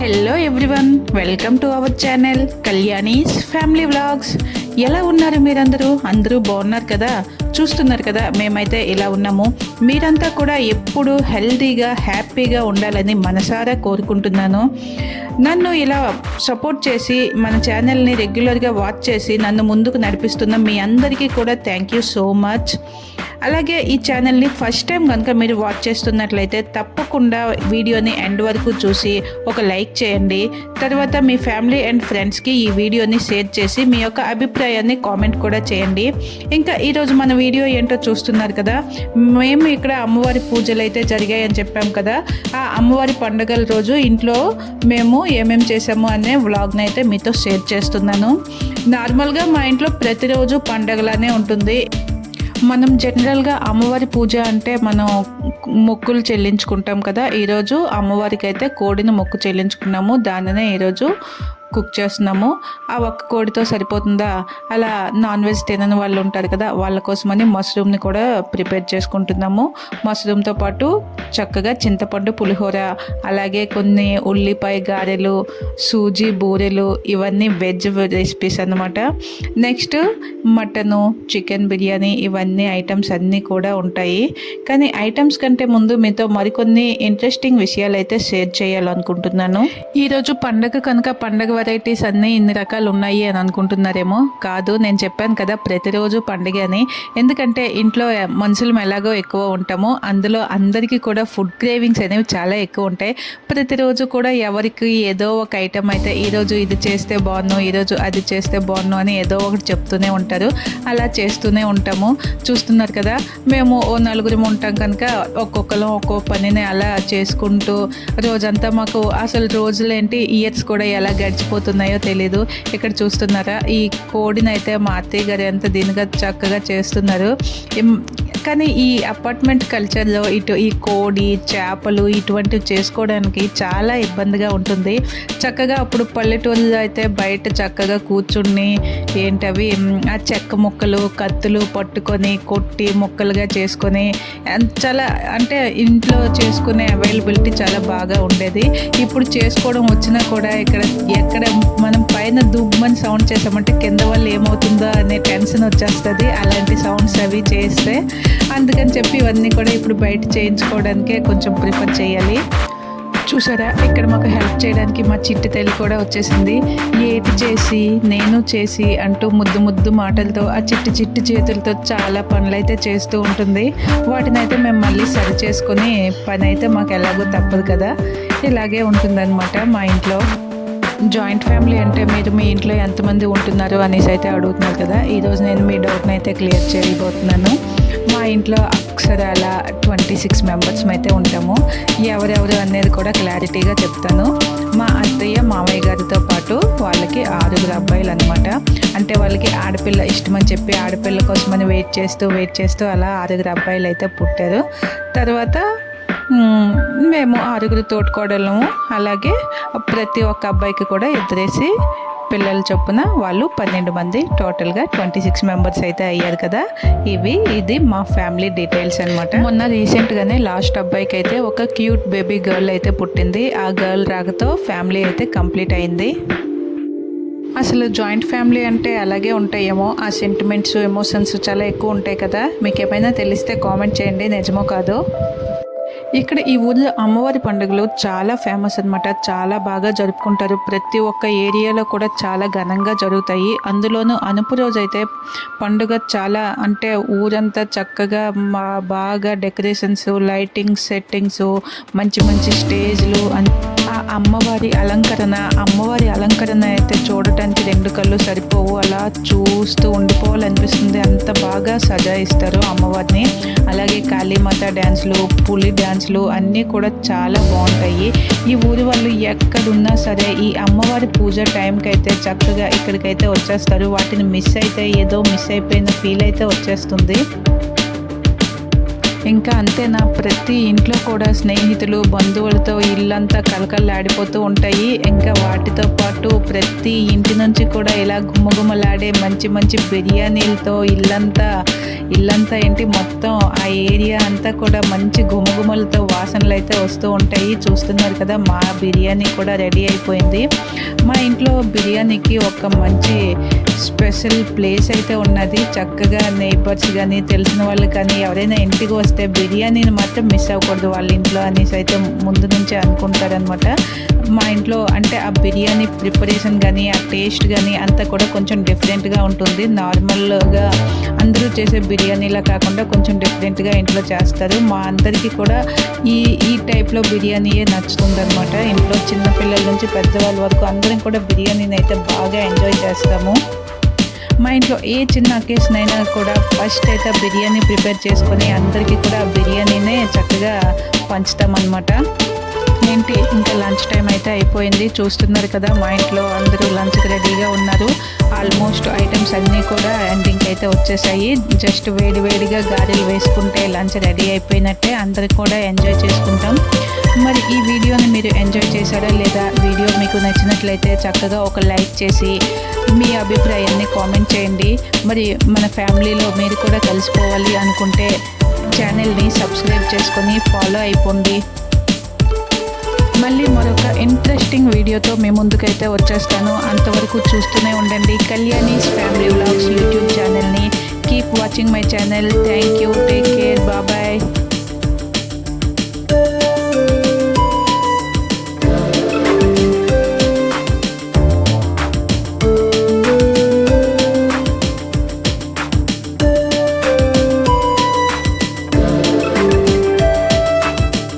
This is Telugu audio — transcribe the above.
Hello everyone welcome to our channel Kalyani's family vlogs ఎలా ఉన్నారు మీరందరూ? అందరూ బాగున్నారు కదా? చూస్తున్నారు కదా? మేమైతే ఇలా ఉన్నాము. మీరంతా కూడా ఎప్పుడు హెల్తీగా హ్యాపీగా ఉండాలని మనసారా కోరుకుంటున్నాను. నన్ను ఇలా సపోర్ట్ చేసి మన ఛానల్ని రెగ్యులర్గా వాచ్ చేసి నన్ను ముందుకు నడిపిస్తున్న మీ అందరికీ కూడా థ్యాంక్ యూ సో మచ్ అలాగే ఈ ఛానల్ని ఫస్ట్ టైం కనుక మీరు వాచ్ చేస్తున్నట్లయితే తప్పకుండా వీడియోని ఎండ్ వరకు చూసి ఒక లైక్ చేయండి. తర్వాత మీ ఫ్యామిలీ అండ్ ఫ్రెండ్స్కి ఈ వీడియోని షేర్ చేసి మీ యొక్క అభిప్రాయాన్ని కామెంట్ కూడా చేయండి. ఇంకా ఈరోజు మన వీడియో ఏంటో చూస్తున్నారు కదా? మేము ఇక్కడ అమ్మవారి పూజలు అయితే జరిగాయని చెప్పాం కదా. ఆ అమ్మవారి పండుగల రోజు ఇంట్లో మేము ఏమేం చేసాము అనే వ్లాగ్ని అయితే మీతో షేర్ చేస్తున్నాను. నార్మల్గా మా ఇంట్లో ప్రతిరోజు పండగలానే ఉంటుంది. మనం జనరల్గా అమ్మవారి పూజ అంటే మనం మొక్కులు చెల్లించుకుంటాం కదా. ఈరోజు అమ్మవారికి అయితే కోడిని మొక్కు చెల్లించుకున్నాము. దానినే ఈరోజు కుక్ చేస్తున్నాము ఆ ఒక్క కోడితో సరిపోతుందా? అలా నాన్ వెజ్ తినని వాళ్ళు ఉంటారు కదా వాళ్ళ కోసమని మష్రూమ్ని కూడా ప్రిపేర్ చేసుకుంటున్నాము. మష్రూమ్తో పాటు చక్కగా చింతపండు పులిహోర అలాగే కొన్ని ఉల్లిపాయ గారెలు సూజీ బూరెలు ఇవన్నీ వెజ్ రెసిపీస్ అన్నమాట. నెక్స్ట్ మటను చికెన్ బిర్యానీ ఇవన్నీ ఐటమ్స్ అన్నీ కూడా ఉంటాయి. కానీ ఐటమ్స్ కంటే ముందు మీతో మరికొన్ని ఇంట్రెస్టింగ్ విషయాలు అయితే షేర్ చేయాలనుకుంటున్నాను. ఈరోజు పండగ కనుక పండగ వెరైటీస్ అన్నీ ఇన్ని రకాలు ఉన్నాయి అని అనుకుంటున్నారేమో? కాదు నేను చెప్పాను కదా ప్రతిరోజు పండుగ అని. ఎందుకంటే ఇంట్లో మనుషులు ఎలాగో ఎక్కువ ఉంటామో అందులో అందరికీ కూడా ఫుడ్ క్రేవింగ్స్ అనేవి చాలా ఎక్కువ ఉంటాయి. ప్రతిరోజు కూడా ఎవరికి ఏదో ఒక ఐటెం అయితే ఈరోజు ఇది చేస్తే బాగున్ను ఈరోజు అది చేస్తే బాగున్ను అని ఏదో ఒకటి చెప్తూనే ఉంటారు. అలా చేస్తూనే ఉంటాము. చూస్తున్నారు కదా మేము ఓ నలుగురం ఉంటాం కనుక ఒక్కొక్కరం ఒక్కో పనిని అలా చేసుకుంటూ రోజంతా మాకు అసలు రోజులేంటి? ఇయర్స్ కూడా ఎలా గడిచి గడిచిపోతున్నాయో తెలీదు. ఇక్కడ చూస్తున్నారా? ఈ కోడిని అయితే మా అత్తయ్య గారు ఎంత దీనిగా చక్కగా చేస్తున్నారు. కానీ ఈ అపార్ట్మెంట్ కల్చర్లో ఇటు ఈ కోడి చేపలు ఇటువంటివి చేసుకోవడానికి చాలా ఇబ్బందిగా ఉంటుంది. చక్కగా అప్పుడు పల్లెటూరులో అయితే బయట చక్కగా కూర్చుని ఏంటవి ఆ చెక్క ముక్కలు కత్తులు పట్టుకొని కొట్టి ముక్కలుగా చేసుకొని చాలా అంటే ఇంట్లో చేసుకునే అవైలబిలిటీ చాలా బాగా ఉండేది. ఇప్పుడు చేసుకోవడం వచ్చినా కూడా ఇక్కడ ఎక్కడ మనం పైన దుమ్మని సౌండ్ చేసామంటే కింద వాళ్ళు ఏమవుతుందో అనే టెన్షన్ వచ్చేస్తుంది. అలాంటి సౌండ్స్ అవి చేస్తే అందుకని చెప్పి ఇవన్నీ కూడా ఇప్పుడు బయట చేయించుకోవడానికే కొంచెం ప్రిఫర్ చేయాలి. చూసారా? ఇక్కడ మాకు హెల్ప్ చేయడానికి మా చిట్టి తల్లి కూడా వచ్చేసింది. ఏటి చేసి నేను చేసి అంటూ ముద్దు ముద్దు మాటలతో ఆ చిట్టి చిట్టి చేతులతో చాలా పనులు అయితే చేస్తూ ఉంటుంది. వాటిని అయితే మేము మళ్ళీ సరి చేసుకొని పని అయితే మాకు ఎలాగో తప్పదు కదా. ఇలాగే ఉంటుందన్నమాట మా ఇంట్లో. జాయింట్ ఫ్యామిలీ అంటే మీరు మీ ఇంట్లో ఎంతమంది ఉంటున్నారు అనేసి అయితే అడుగుతున్నారు కదా. ఈరోజు నేను మీ డౌట్ని అయితే క్లియర్ చేయబోతున్నాను. మా ఇంట్లో అక్షరాల ట్వంటీ సిక్స్ మెంబర్స్ అయితే ఉంటాము. ఎవరెవరు అనేది కూడా క్లారిటీగా చెప్తాను. మా అత్తయ్య మామయ్య గారితో పాటు వాళ్ళకి ఆరుగురు అబ్బాయిలు అనమాట అంటే వాళ్ళకి ఆడపిల్ల ఇష్టమని చెప్పి ఆడపిల్ల కోసమని వెయిట్ చేస్తూ వెయిట్ చేస్తూ అలా ఆరుగురు అబ్బాయిలు అయితే పుట్టారు. తర్వాత మేము. ఆరుగురు తోటికోడలము అలాగే ప్రతి ఒక్క అబ్బాయికి కూడా ఇద్దరేసి పిల్లల చొప్పున వాళ్ళు పన్నెండు మంది టోటల్గా ట్వంటీ సిక్స్ మెంబర్స్ అయితే అయ్యారు కదా. ఇవి ఇది మా ఫ్యామిలీ డీటెయిల్స్ అనమాట మొన్న రీసెంట్గానే లాస్ట్ అబ్బాయికి అయితే ఒక క్యూట్ బేబీ గర్ల్ అయితే పుట్టింది. ఆ గర్ల్ రాకతో ఫ్యామిలీ అయితే కంప్లీట్ అయింది. అసలు జాయింట్ ఫ్యామిలీ అంటే అలాగే ఉంటాయేమో. ఆ సెంటిమెంట్స్ ఎమోషన్స్ చాలా ఎక్కువ ఉంటాయి కదా. మీకు ఏమైనా తెలిస్తే కామెంట్ చేయండి. నిజమో కాదో? ఇక్కడ ఈ ఊర్లో అమ్మవారి పండుగలు చాలా ఫేమస్ అన్నమాట. చాలా బాగా జరుపుకుంటారు. ప్రతి ఒక్క ఏరియాలో కూడా చాలా ఘనంగా జరుగుతాయి. అందులోనూ అనుపు రోజు అయితే పండుగ చాలా అంటే ఊరంతా చక్కగా మా బాగా డెకరేషన్స్ లైటింగ్స్ సెట్టింగ్స్ మంచి మంచి స్టేజ్లు అన్- అమ్మవారి అలంకరణ అమ్మవారి అలంకరణ అయితే చూడటానికి రెండు కళ్ళు సరిపోవు. అలా చూస్తూ ఉండిపోవాలనిపిస్తుంది. అంత బాగా సజాయిస్తారు అమ్మవారిని. అలాగే కాళీమాత డ్యాన్స్లు పులి డ్యాన్స్లు అన్నీ కూడా చాలా బాగుంటాయి. ఈ ఊరి వాళ్ళు ఎక్కడున్నా సరే ఈ అమ్మవారి పూజ టైంకి అయితే చక్కగా ఇక్కడికైతే వచ్చేస్తారు. వాటిని మిస్ అయితే ఏదో మిస్ అయిపోయిన ఫీల్ అయితే వచ్చేస్తుంది. ఇంకా అంతేనా? ప్రతి ఇంట్లో కూడా స్నేహితులు బంధువులతో ఇల్లంతా కలకల్లాడిపోతూ ఉంటాయి. ఇంకా వాటితో పాటు ప్రతి ఇంటి నుంచి కూడా ఇలా గుమ్మగుమ్మలాడే మంచి మంచి బిర్యానీలతో ఇల్లంతా ఇల్లంతా ఏంటి మొత్తం ఆ ఏరియా అంతా కూడా మంచి గుమగుమలతో వాసనలు అయితే వస్తూ ఉంటాయి. చూస్తున్నారు కదా మా బిర్యానీ కూడా రెడీ అయిపోయింది. మా ఇంట్లో బిర్యానీకి ఒక మంచి స్పెషల్ ప్లేస్ అయితే ఉన్నది. చక్కగా నేబర్స్ కానీ తెలిసిన వాళ్ళు కానీ ఎవరైనా ఇంటికి వస్తే బిర్యానీని మాత్రం మిస్ అవ్వకూడదు వాళ్ళ ఇంట్లో అనేసి అయితే ముందు నుంచే అనుకుంటారనమాట మా ఇంట్లో అంటే ఆ బిర్యానీ ప్రిపరేషన్ కానీ ఆ టేస్ట్ కానీ అంతా కూడా కొంచెం డిఫరెంట్గా ఉంటుంది. నార్మల్గా అందరూ చేసే బిర్యానీలా కాకుండా కొంచెం డిఫరెంట్గా ఇంట్లో చేస్తారు. మా అందరికీ కూడా ఈ ఈ టైప్లో బిర్యానీయే నచ్చుతుంది అనమాట ఇంట్లో చిన్నపిల్లల నుంచి పెద్దవాళ్ళ వరకు అందరం కూడా బిర్యానీని అయితే బాగా ఎంజాయ్ చేస్తాము. మా ఇంట్లో ఏ చిన్న అకేషన్ అయినా కూడా ఫస్ట్ అయితే బిర్యానీ ప్రిపేర్ చేసుకొని అందరికీ కూడా ఆ బిర్యానీనే చక్కగా పంచుతామన్నమాట. ఏంటి? ఇంకా లంచ్ టైం అయితే అయిపోయింది. చూస్తున్నారు కదా మా ఇంట్లో అందరూ లంచ్కి రెడీగా ఉన్నారు. ఆల్మోస్ట్ ఐటమ్స్ అన్నీ కూడా ఎండింగ్ అయితే వచ్చేసాయి. జస్ట్ వేడి వేడిగా గారెలు వేసుకుంటే లంచ్ రెడీ అయిపోయినట్టే అందరు కూడా ఎంజాయ్ చేసుకుంటాం. మరి ఈ వీడియోని మీరు ఎంజాయ్ చేశారా లేదా? వీడియో మీకు నచ్చినట్లయితే చక్కగా ఒక లైక్ చేసి మీ అభిప్రాయాన్ని కామెంట్ చేయండి. మరి మన ఫ్యామిలీలో మీరు కూడా కలిసిపోవాలి అనుకుంటే ఛానల్ని సబ్స్క్రైబ్ చేసుకొని ఫాలో అయిపోండి. మళ్ళీ మరొక ఇంట్రెస్టింగ్ వీడియోతో మీ ముందుకైతే వచ్చేస్తాను. అంతవరకు చూస్తూనే ఉండండి. కళ్యాణీస్ ఫ్యామిలీ వ్లాగ్స్ యూట్యూబ్ ఛానల్ని keep watching my channel thank you take care బాబాయ్